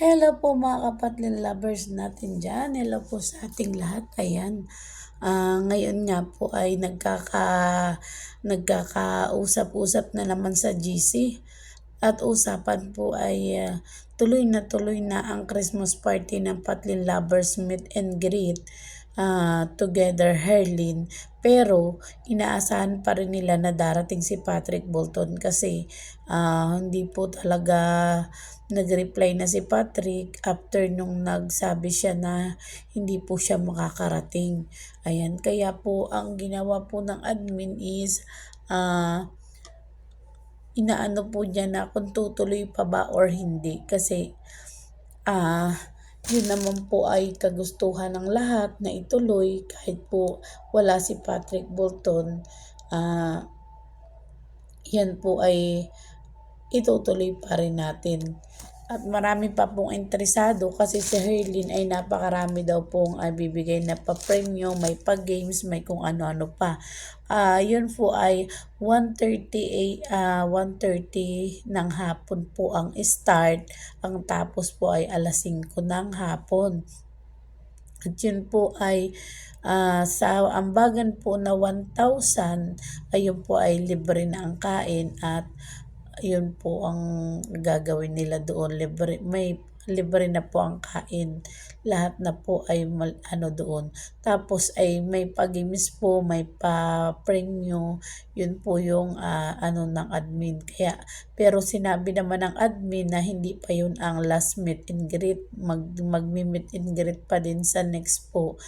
Hello po mga kapatlin lovers natin dyan. Hello po sa ating lahat. Ayan. Ah, ngayon nga po ay nagkaka nagkakausap-usap na naman sa GC. At usapan po ay ah, tuloy na tuloy na ang Christmas party ng Patlin Lovers Meet and Greet ah, together Herlin. Pero inaasahan pa rin nila na darating si Patrick Bolton kasi ah, hindi po talaga nag-reply na si Patrick after nung nagsabi siya na hindi po siya makakarating. Ayan, kaya po ang ginawa po ng admin is ah, inaano po niya na kung tutuloy pa ba or hindi kasi ah yun naman po ay kagustuhan ng lahat na ituloy kahit po wala si Patrick Bolton ah yan po ay itutuloy pa rin natin. At marami pa pong interesado kasi si Herlin ay napakarami daw pong uh, bibigay na pa-premium, may pa-games, may kung ano-ano pa. Uh, yun po ay 1.30 uh, 1.30 ng hapon po ang start. Ang tapos po ay alas 5 ng hapon. At yun po ay uh, sa ambagan po na 1,000, ayun po ay libre na ang kain at yun po ang gagawin nila doon. Libre, may libre na po ang kain. Lahat na po ay mal, ano doon. Tapos ay may pagimis po, may pa-premyo. Yun po yung uh, ano ng admin. Kaya, pero sinabi naman ng admin na hindi pa yun ang last meet and greet. Mag, mag-meet and greet pa din sa next po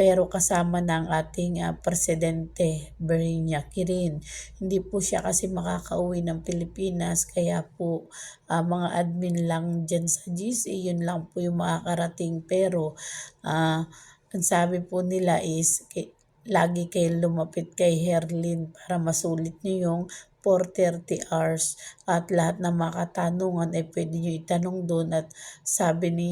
pero kasama ng ating uh, presidente Bernia Kirin. Hindi po siya kasi makakauwi ng Pilipinas kaya po uh, mga admin lang dyan sa GC, yun lang po yung makakarating pero uh, ang sabi po nila is lagi kayo lumapit kay Herlin para masulit niyo yung for 30 hours. At lahat ng mga katanungan ay pwede nyo itanong doon. At sabi ni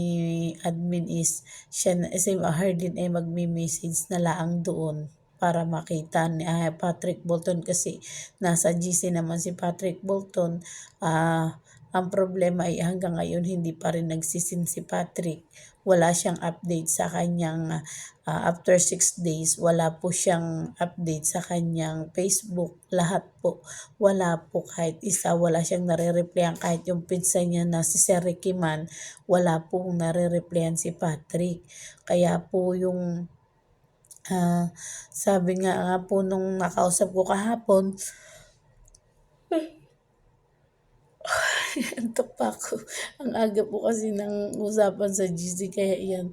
admin is siya si Hardin ay magmi-message na laang doon para makita ni uh, Patrick Bolton. Kasi nasa GC naman si Patrick Bolton. Uh, ang problema ay hanggang ngayon hindi pa rin nagsisin si Patrick. Wala siyang update sa kanyang, uh, after 6 days, wala po siyang update sa kanyang Facebook. Lahat po, wala po kahit isa, wala siyang nare-replyan kahit yung pizza niya na si Sir Ricky Man, wala pong nare-replyan si Patrick. Kaya po yung uh, sabi nga, nga po nung nakausap ko kahapon, Antok pa ako. Ang aga po kasi ng usapan sa GC kaya yan,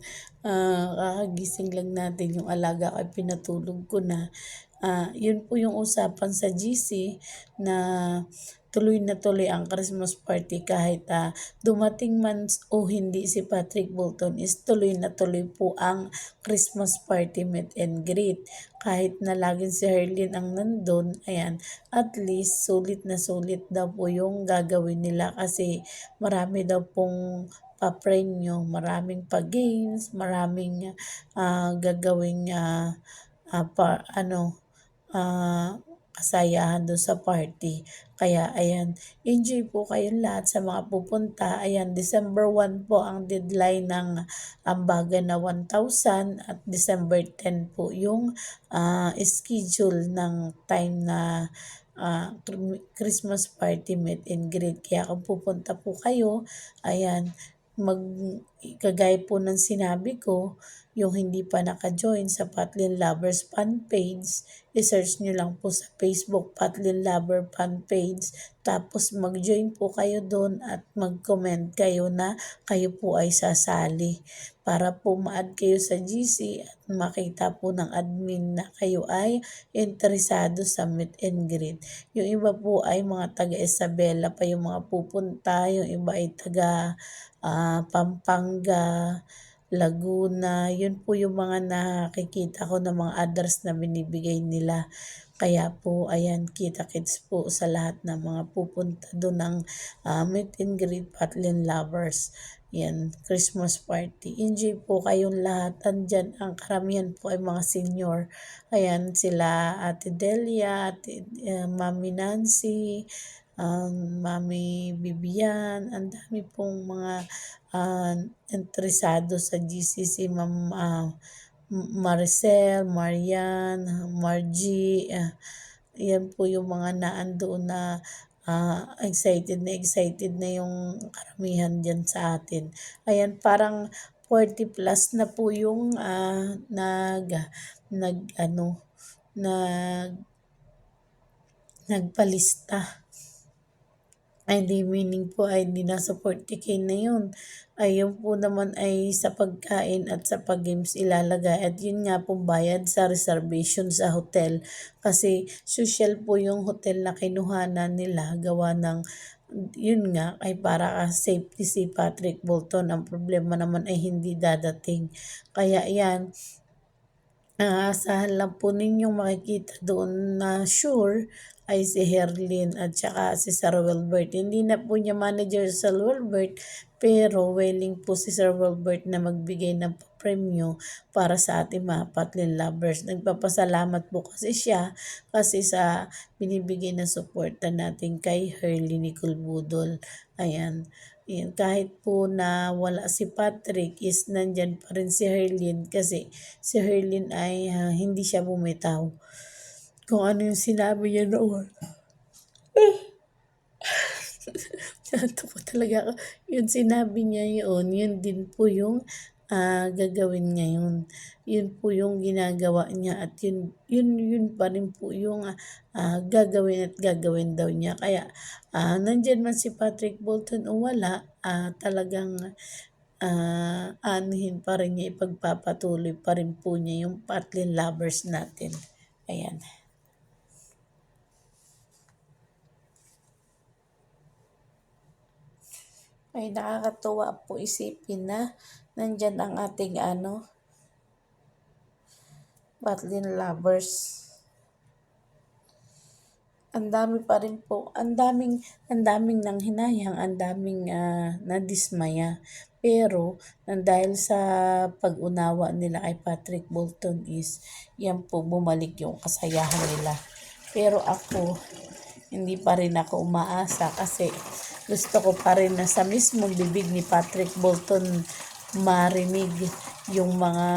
uh, kakagising lang natin yung alaga ko pinatulog ko na. Uh, yun po yung usapan sa GC na tuloy na tuloy ang Christmas party kahit uh, dumating man o hindi si Patrick Bolton is tuloy na tuloy po ang Christmas party meet and greet. Kahit na laging si Herlin ang nandun, ayan, at least sulit na sulit daw po yung gagawin nila kasi marami daw pong pa-premyo, maraming pa-games, maraming uh, gagawing uh, uh, pa, ano, uh, kasayahan doon sa party. Kaya ayan, enjoy po kayong lahat sa mga pupunta. Ayan, December 1 po ang deadline ng ambaga na 1,000 at December 10 po yung uh, schedule ng time na uh, Christmas party meet and greet. Kaya kung pupunta po kayo, ayan, mag kagaya po ng sinabi ko, yung hindi pa naka-join sa Patlin Lovers fan page, i-search nyo lang po sa Facebook Patlin Lover fan page. Tapos mag-join po kayo doon at mag-comment kayo na kayo po ay sasali para po ma-add kayo sa GC at makita po ng admin na kayo ay interesado sa meet and greet. Yung iba po ay mga taga Isabela pa yung mga pupunta, yung iba ay taga uh, Pampanga, Laguna, yun po yung mga nakikita ko ng mga address na binibigay nila. Kaya po, ayan, kita-kits po sa lahat ng mga pupunta doon ng uh, meet and greet Patlin Lovers. Yan, Christmas party. Enjoy po kayong lahat. Andyan, ang karamihan po ay mga senior. Ayan, sila Ate Delia, Ate, uh, Mami Nancy, um, Mami Bibian, ang dami pong mga ah, interesado sa GCC, Ma'am ah, Maricel, Marian, Margie, ah, yan po yung mga naandoon na ah, excited na excited na yung karamihan dyan sa atin. Ayan, parang 40 plus na po yung ah, nag, nag, ano, nag, nagpalista. Ay, di meaning po ay di nasa 40k na yun. Ay, yun po naman ay sa pagkain at sa pag-games ilalagay. At yun nga po bayad sa reservation sa hotel. Kasi social po yung hotel na kinuhanan nila gawa ng yun nga ay para safety si Patrick Bolton. Ang problema naman ay hindi dadating. Kaya yan, Aasahan lang po ninyong makikita doon na sure ay si Herlin at saka si Sir Wilbert. Hindi na po niya manager si Sir Wilbert pero willing po si Sir Wilbert na magbigay ng premyo para sa ating mga Patlin lovers. Nagpapasalamat po kasi siya kasi sa binibigay na suporta natin kay Herlin Nicole Budol. Ayan. Yan, kahit po na wala si Patrick is nandyan pa rin si Herlin kasi si Herlin ay ah, hindi siya bumitaw. Kung ano yung sinabi niya noon. Nato po talaga ako. Yung sinabi niya yun, yun din po yung ah, gagawin ngayon. Yun po yung ginagawa niya at yun, yun, yun pa rin po yung ah, gagawin at gagawin daw niya. Kaya ah, nandyan man si Patrick Bolton o wala, ah, talagang ah, anuhin pa rin niya, ipagpapatuloy pa rin po niya yung Patlin lovers natin. Ayan. Ay nakakatuwa po isipin na nandyan ang ating ano, Patlin lovers. Ang dami pa rin po, ang daming, ang daming nang hinayang, ang daming uh, nadismaya. Pero, nang dahil sa pag-unawa nila kay Patrick Bolton is, yan po bumalik yung kasayahan nila. Pero ako, hindi pa rin ako umaasa kasi gusto ko pa rin na sa mismong bibig ni Patrick Bolton marinig yung mga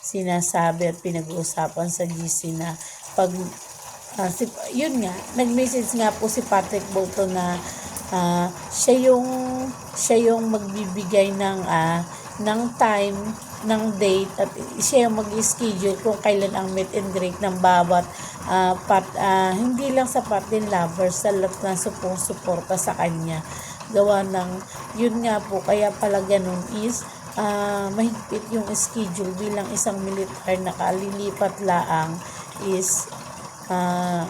sinasabi at pinag-uusapan sa GC na pag uh, si, yun nga, nag-message nga po si Patrick Bolton na uh, siya yung siya yung magbibigay ng uh, ng time, ng date at siya yung mag-schedule kung kailan ang meet and greet ng bawat uh, pat, uh, hindi lang sa patin lovers sa lahat na suporta sa kanya. Gawa ng yun nga po kaya pala ganun is uh, mahigpit yung schedule bilang isang militar na kalilipat laang is uh,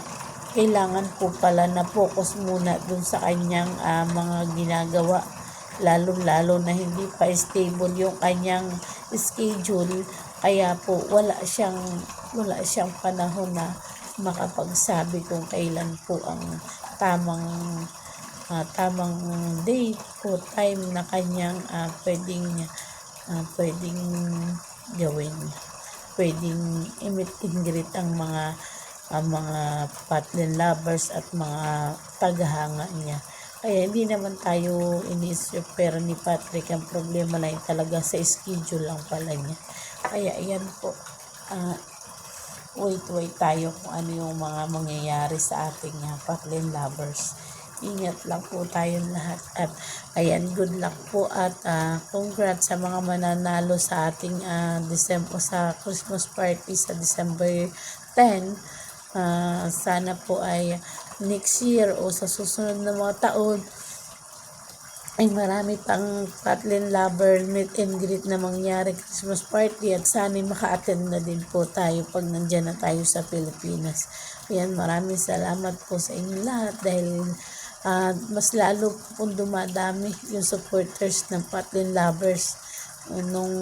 kailangan po pala na focus muna dun sa kanyang uh, mga ginagawa lalo-lalo na hindi pa stable yung kanyang schedule kaya po wala siyang wala siyang panahon na makapagsabi kung kailan po ang tamang uh, tamang date o time na kanyang uh, pwedeng uh, pwedeng gawin. Pwedeng imit ingrit ang mga ang mga partner lovers at mga tagahanga niya. Kaya hindi naman tayo inisip pero ni Patrick ang problema lang talaga sa schedule lang pala niya. Kaya ayan po, uh, wait wait tayo kung ano yung mga mangyayari sa ating uh, Patlin lovers. Ingat lang po tayong lahat. At ayan, good luck po at uh, congrats sa mga mananalo sa ating uh, December, sa Christmas party sa December 10. Uh, sana po ay next year o sa susunod na mga taon ay marami pang Patlin Lover meet and greet na mangyari Christmas party at sana maka-attend na din po tayo pag nandyan na tayo sa Pilipinas. Ayan, maraming salamat po sa inyo lahat dahil uh, mas lalo pong dumadami yung supporters ng Patlin Lovers nung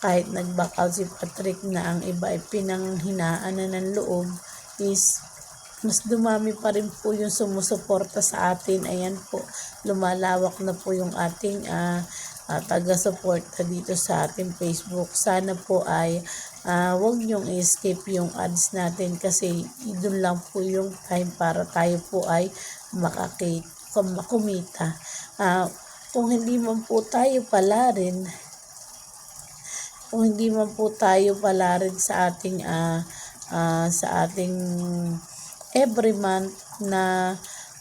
kahit nag-back si Patrick na ang iba ay pinanghinaan na ng loob is mas dumami pa rin po yung sumusuporta sa atin. Ayan po, lumalawak na po yung ating uh, uh, taga-suporta dito sa ating Facebook. Sana po ay uh, wag niyong escape yung ads natin kasi doon lang po yung time para tayo po ay makakit, kumita. Uh, kung hindi man po tayo pala rin, kung hindi man po tayo pala rin sa ating ah, ah, sa ating every month na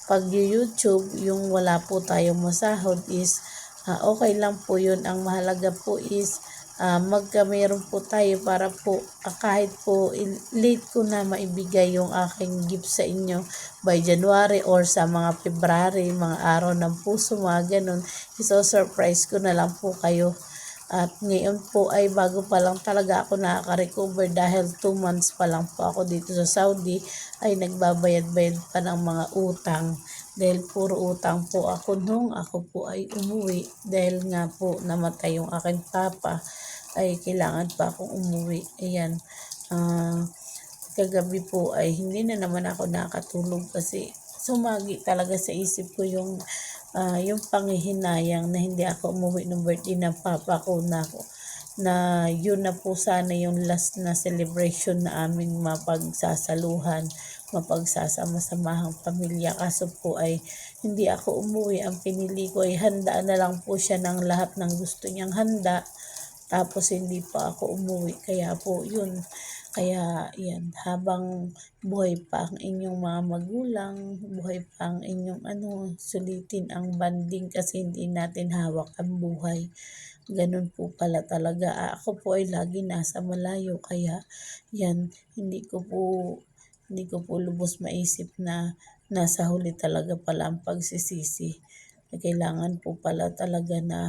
pag YouTube, yung wala po tayong masahod is ah, okay lang po yun. Ang mahalaga po is ah, magka meron po tayo para po ah, kahit po il- late ko na maibigay yung aking gift sa inyo by January or sa mga February, mga araw ng puso, mga ganun. Iso-surprise ko na lang po kayo. At ngayon po ay bago pa lang talaga ako nakaka-recover dahil 2 months pa lang po ako dito sa Saudi ay nagbabayad-bayad pa ng mga utang. Dahil puro utang po ako nung ako po ay umuwi dahil nga po namatay yung aking papa ay kailangan pa akong umuwi. Ayan. Ah, kagabi po ay hindi na naman ako nakatulog kasi sumagi talaga sa isip ko yung ah, yung panghihinayang na hindi ako umuwi ng birthday ng papa ko na ako na yun na po sana yung last na celebration na aming mapagsasaluhan, mapagsasama-samahang pamilya. Kaso po ay hindi ako umuwi. Ang pinili ko ay handa na lang po siya ng lahat ng gusto niyang handa. Tapos hindi pa ako umuwi. Kaya po yun. Kaya yan, habang buhay pa ang inyong mga magulang, buhay pa ang inyong ano, sulitin ang banding kasi hindi natin hawak ang buhay. Ganun po pala talaga. Ah, Ako po ay lagi nasa malayo kaya yan, hindi ko po hindi ko po lubos maisip na nasa huli talaga pala ang pagsisisi. Kailangan po pala talaga na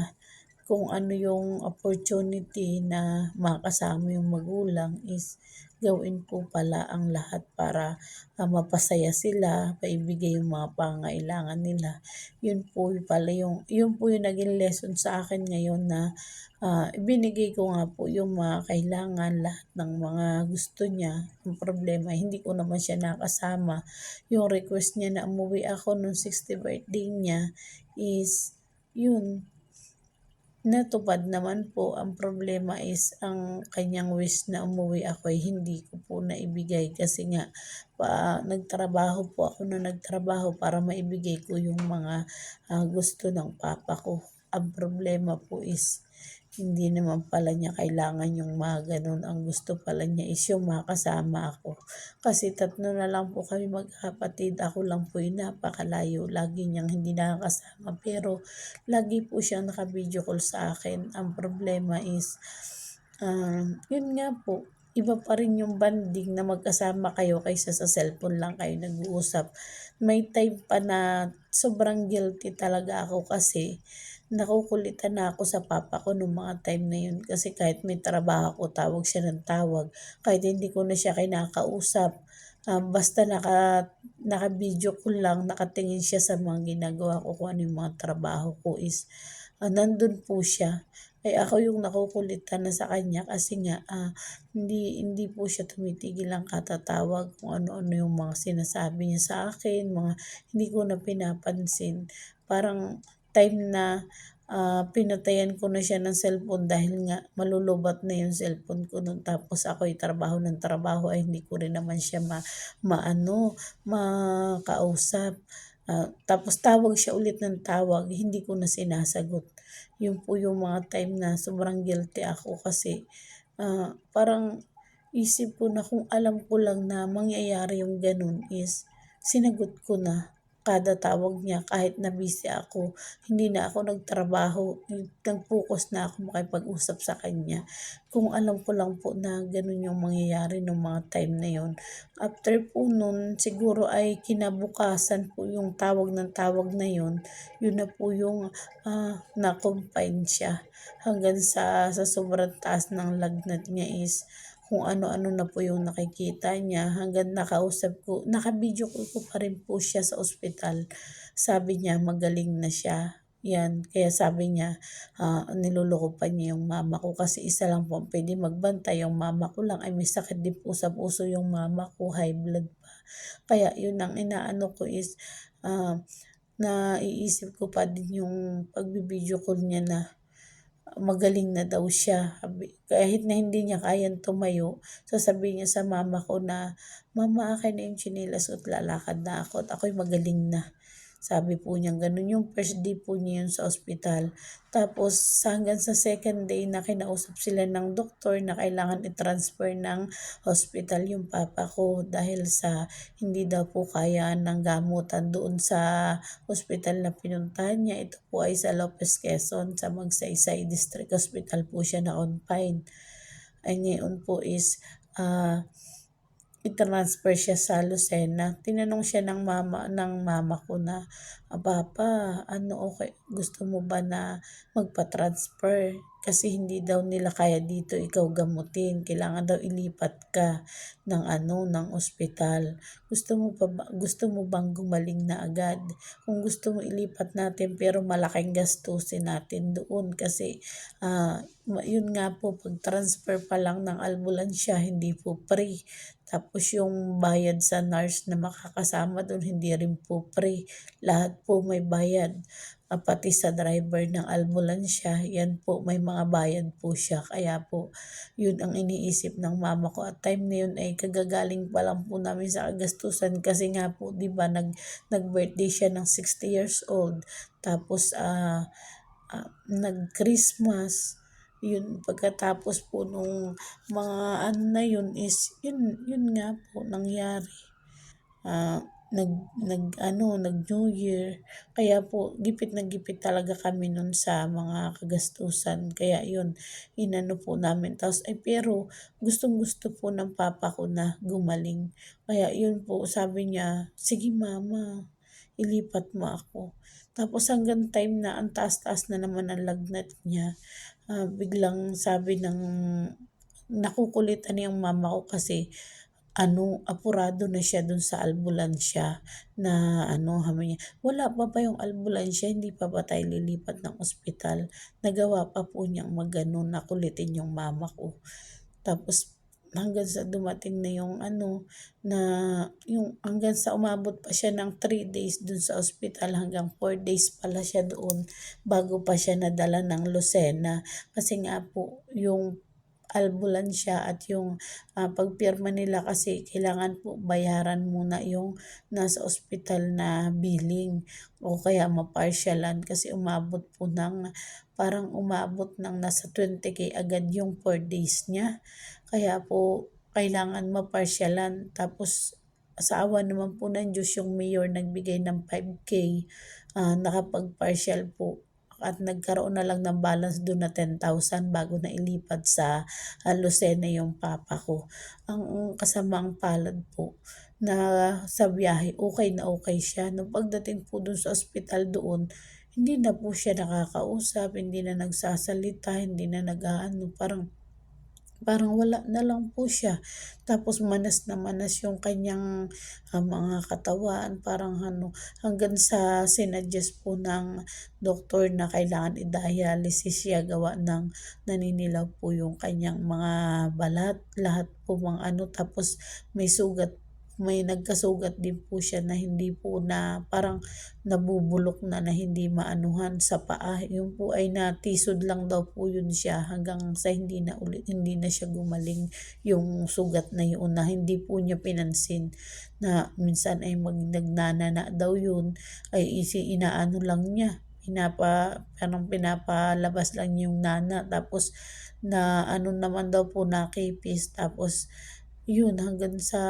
kung ano yung opportunity na makasama yung magulang is gawin po pala ang lahat para ah, mapasaya sila, paibigay yung mga pangailangan nila. Yun po pala yung, yun po yung naging lesson sa akin ngayon na ah, ibinigay ko nga po yung mga kailangan, lahat ng mga gusto niya. Ang problema, hindi ko naman siya nakasama. Yung request niya na umuwi ako nung 60th birthday niya is, yun, natupad naman po. Ang problema is ang kanyang wish na umuwi ako ay hindi ko po naibigay kasi nga pa, nagtrabaho po ako na nagtrabaho para maibigay ko yung mga ah, gusto ng papa ko. Ang problema po is hindi naman pala niya kailangan yung mga ganun. Ang gusto pala niya is yung makasama ako. Kasi tatlo na lang po kami magkapatid. Ako lang po yung napakalayo. Lagi niyang hindi nakakasama. Pero lagi po siyang naka-video call sa akin. Ang problema is, um, yun nga po, iba pa rin yung banding na magkasama kayo kaysa sa cellphone lang kayo nag-uusap. May time pa na sobrang guilty talaga ako kasi nakukulitan na ako sa papa ko nung mga time na yun kasi kahit may trabaho ko, tawag siya ng tawag. Kahit hindi ko na siya kinakausap, um, basta naka, naka-video ko lang, nakatingin siya sa mga ginagawa ko, kung ano yung mga trabaho ko is, ah, nandun po siya. Ay ako yung nakukulitan na sa kanya kasi nga ah, hindi hindi po siya tumitigil lang katatawag kung ano-ano yung mga sinasabi niya sa akin, mga hindi ko na pinapansin. Parang time na ah, pinatayan ko na siya ng cellphone dahil nga malulubat na yung cellphone ko nun. Tapos ako ay trabaho ng trabaho ay hindi ko rin naman siya ma, maano, makausap. Ah, tapos tawag siya ulit ng tawag, hindi ko na sinasagot. Yun po yung mga time na sobrang guilty ako kasi ah, parang isip ko na kung alam ko lang na mangyayari yung ganun is sinagot ko na kada tawag niya kahit na busy ako. Hindi na ako nagtrabaho. Nag-focus na ako makipag-usap sa kanya. Kung alam ko lang po na ganun yung mangyayari ng mga time na yon. After po nun, siguro ay kinabukasan po yung tawag ng tawag na yon. Yun na po yung ah, na-confine siya. Hanggang sa, sa sobrang taas ng lagnat niya is kung ano-ano na po yung nakikita niya hanggang nakausap ko, naka-video call ko pa rin po siya sa ospital. Sabi niya magaling na siya. Yan, kaya sabi niya, ah, niloloko pa niya yung mama ko kasi isa lang po pwede magbantay. Yung mama ko lang ay may sakit din po sa puso yung mama ko, high blood pa. Kaya yun ang inaano ko is, ah, naiisip ko pa din yung pagbibideo call niya na magaling na daw siya. Kahit na hindi niya kayang tumayo, sasabihin niya sa mama ko na, Mama, akin na yung chinelas at lalakad na ako at ako'y magaling na. Sabi po niya ganun. Yung first day po niya yun sa ospital. Tapos hanggang sa second day na kinausap sila ng doktor na kailangan i-transfer ng hospital yung papa ko dahil sa hindi daw po kaya ng gamutan doon sa hospital na pinuntahan niya. Ito po ay sa Lopez Quezon sa Magsaysay District Hospital po siya na on-pine. Ay ngayon po is uh, i-transfer siya sa Lucena. Tinanong siya ng mama ng mama ko na, "Papa, ano okay, gusto mo ba na magpa-transfer? Kasi hindi daw nila kaya dito ikaw gamutin. Kailangan daw ilipat ka ng ano, ng ospital. Gusto mo pa ba, gusto mo bang gumaling na agad? Kung gusto mo ilipat natin pero malaking gastusin natin doon kasi uh, yun nga po pag transfer pa lang ng ambulansya hindi po free. Tapos yung bayad sa nurse na makakasama doon, hindi rin po free. Lahat po may bayad. Uh, pati sa driver ng ambulansya, yan po may mga bayad po siya. Kaya po, yun ang iniisip ng mama ko. At time na yun ay kagagaling pa lang po namin sa kagastusan kasi nga po, di ba, nag, nag-birthday siya ng 60 years old. Tapos, uh, uh, nag-Christmas yun pagkatapos po nung mga ano na yun is yun yun nga po nangyari. Uh, nag nag ano nag New Year. Kaya po gipit na gipit talaga kami nun sa mga kagastusan. Kaya yun inano po namin. Tapos ay pero gustong gusto po ng papa ko na gumaling. Kaya yun po sabi niya sige mama ilipat mo ako. Tapos hanggang time na ang taas-taas na naman ang lagnat niya uh, biglang sabi ng nakukulitan yung mama ko kasi ano, apurado na siya dun sa albulansya na ano, hami niya, wala pa pa yung albulansya, hindi pa ba tayo lilipat ng ospital. Nagawa pa po niyang magano nakulitin yung mama ko. Tapos hanggang sa dumating na yung ano, na yung hanggang sa umabot pa siya ng 3 days dun sa ospital, hanggang 4 days pala siya doon bago pa siya nadala ng Lucena. Kasi nga po, yung albulansya at yung uh, pagpirma nila kasi kailangan po bayaran muna yung nasa ospital na billing o kaya maparsyalan kasi umabot po ng parang umabot ng nasa 20k agad yung 4 days niya. Kaya po kailangan maparsyalan tapos sa awa naman po ng Diyos yung mayor nagbigay ng 5k uh, nakapag-partial po at nagkaroon na lang ng balance doon na 10,000 bago na ilipat sa uh, Lucena yung papa ko. Ang kasamang palad po na sa biyahe, okay na okay siya. Nung pagdating po doon sa ospital doon, hindi na po siya nakakausap, hindi na nagsasalita, hindi na nag-ano, parang parang wala na lang po siya. Tapos manas na manas yung kanyang uh, mga katawan, parang ano, hanggang sa sinadjust po ng doktor na kailangan i-dialysis siya gawa ng naninilaw po yung kanyang mga balat, lahat po mga ano, tapos may sugat may nagkasugat din po siya na hindi po na parang nabubulok na na hindi maanuhan sa paa. Yung po ay natisod lang daw po yun siya hanggang sa hindi na ulit, hindi na siya gumaling yung sugat na yun na hindi po niya pinansin na minsan ay magnagnana daw yun ay isi inaano lang niya pinapa parang pinapalabas lang yung nana tapos na ano naman daw po nakipis tapos yun hanggang sa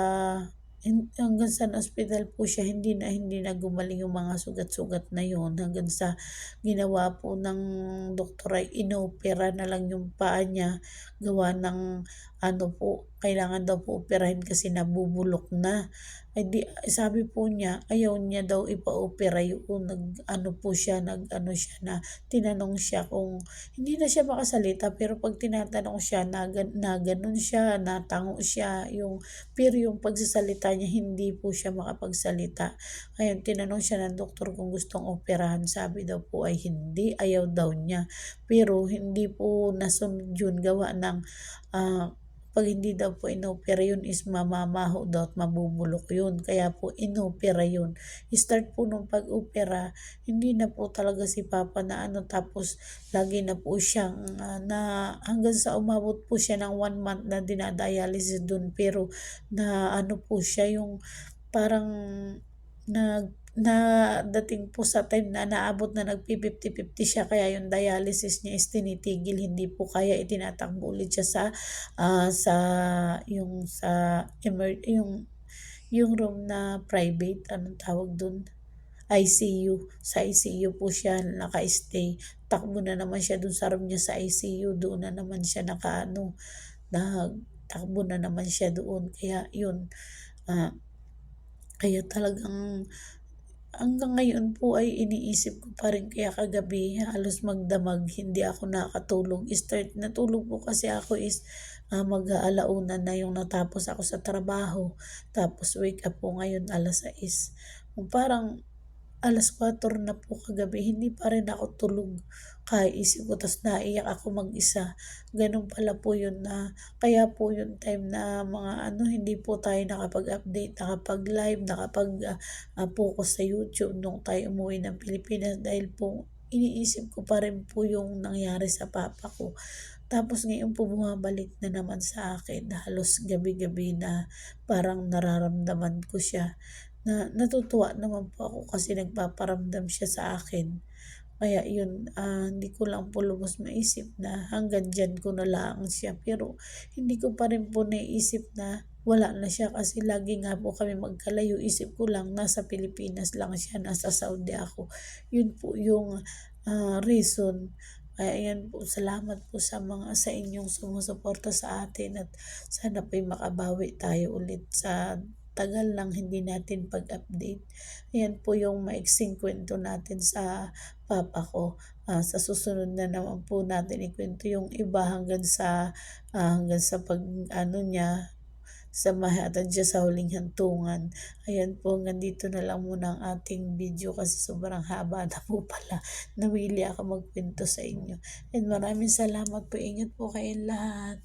hanggang sa ospital po siya, hindi na hindi na gumaling yung mga sugat-sugat na yon hanggang sa ginawa po ng doktor ay inopera na lang yung paa niya gawa ng ano po, kailangan daw po operahin kasi nabubulok na. Ay di, sabi po niya, ayaw niya daw ipa-opera yung nag ano po siya, nag ano siya na tinanong siya kung hindi na siya makasalita pero pag tinatanong siya na, na ganun siya, natango siya, yung pero yung pagsasalita niya hindi po siya makapagsalita. Kaya tinanong siya ng doktor kung gustong operahan, sabi daw po ay hindi, ayaw daw niya. Pero hindi po nasunod yun gawa ng uh, pag hindi daw po inopera yun is mamamaho daw at mabubulok yun. Kaya po inopera yun. Start po nung pag-opera, hindi na po talaga si Papa na ano tapos lagi na po siyang uh, na hanggang sa umabot po siya ng one month na dinadialysis dun pero na ano po siya yung parang nag na dating po sa time na naabot na nagpi-50-50 siya kaya yung dialysis niya is tinitigil. Hindi po kaya itinatakbo ulit siya sa ah, sa yung sa emer yung yung room na private anong tawag dun? ICU sa ICU po siya naka-stay. Takbo na naman siya dun sa room niya sa ICU doon na naman siya nakaano nagtakbo na naman siya doon. Kaya yun ah, kaya talagang hanggang ngayon po ay iniisip ko pa rin kaya kagabi halos magdamag hindi ako nakatulog. Start natulog po kasi ako is uh, mag-aalauna na yung natapos ako sa trabaho. Tapos wake up po ngayon alas 6. Parang alas 4 na po kagabi, hindi pa rin ako tulog. Kaya isip ko, tapos naiyak ako mag-isa. Ganun pala po yun na, kaya po yung time na mga ano, hindi po tayo nakapag-update, nakapag-live, nakapag-focus sa YouTube nung tayo umuwi ng Pilipinas dahil po iniisip ko pa rin po yung nangyari sa papa ko. Tapos ngayon po bumabalik na naman sa akin, halos gabi-gabi na parang nararamdaman ko siya na natutuwa naman po ako kasi nagpaparamdam siya sa akin. Kaya yun, ah, hindi ko lang po lubos maisip na hanggang diyan ko na lang siya. Pero hindi ko pa rin po naisip na wala na siya kasi lagi nga po kami magkalayo. Isip ko lang nasa Pilipinas lang siya, nasa Saudi ako. Yun po yung ah, reason. Kaya yan po, salamat po sa mga sa inyong sumusuporta sa atin at sana po'y makabawi tayo ulit sa tagal lang hindi natin pag-update. Ayan po yung maiksing kwento natin sa papa ko. Uh, sa susunod na naman po natin ikwento yung iba hanggang sa uh, hanggang sa pag ano niya sa mahatid siya sa huling hantungan. Ayan po, hanggang dito na lang muna ang ating video kasi sobrang haba na po pala. Nawili ako magkwento sa inyo. And maraming salamat po. Ingat po kayong lahat.